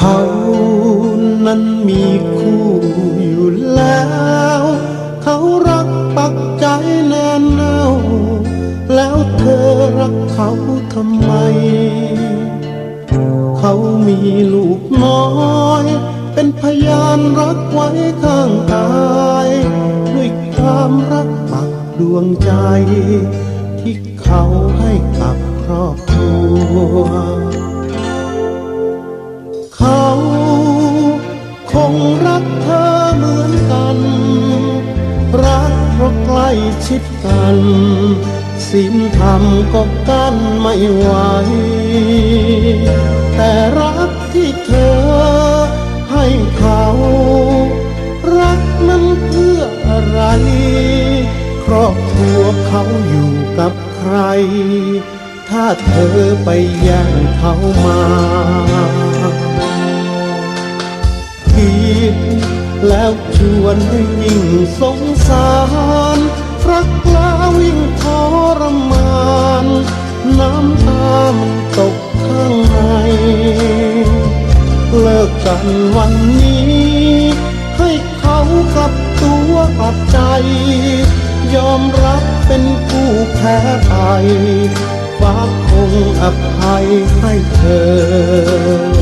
เขานั้นมีคู่อยู่แล้ว เขารักปักใจแน่แน่วแล้วเธอรักเขาทำไม เขามีลูกน้อย เป็นพยานรักไว้ข้างกายด้วยความรักปักดวงใจ ที่เขาให้กับครอบครัว เขาคงรักเธอเหมือนกัน รักเพราะใกล้ชิดกันศีลธรรมก็กั้นไม่ไหว แต่รักที่เธอให้เขา รักนั้นเพื่ออะไร ครอบครัวเขาอยู่กับใคร ถ้าเธอไปแย่งเขามาผิดแล้วชวนให้ยิ่งสงสารรักแล้วยิ่งทรมาน น้ำตามันตกข้างใน เลิกกันวันนี้ ให้เขากลับตัวกลับใจ ยอมรับเป็นผู้แพ้ไป อภัยให้เธอ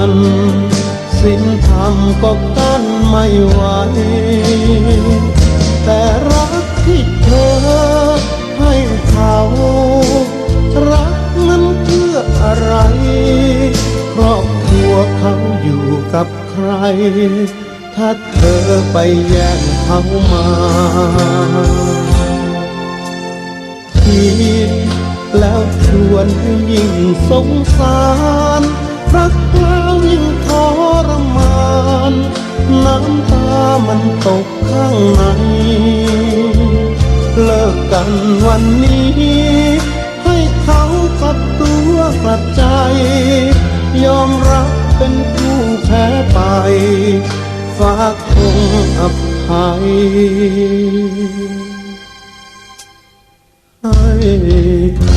ันสิ้นธรรมก็กั้นไม่ไหว แต่รักที่เธอให้เขา รักนั้นเพื่ออะไร ครอบครัวเขาอยู่กับใคร ถ้าเธอไปแย่งเขามาผิดแล้วชวนให้ยิ่งสงสารรัก วันวันนี้ ให้เขากลับตัวกลับใจ ยอมรับเป็นผู้แพ้ไปฝากคงอภัยให้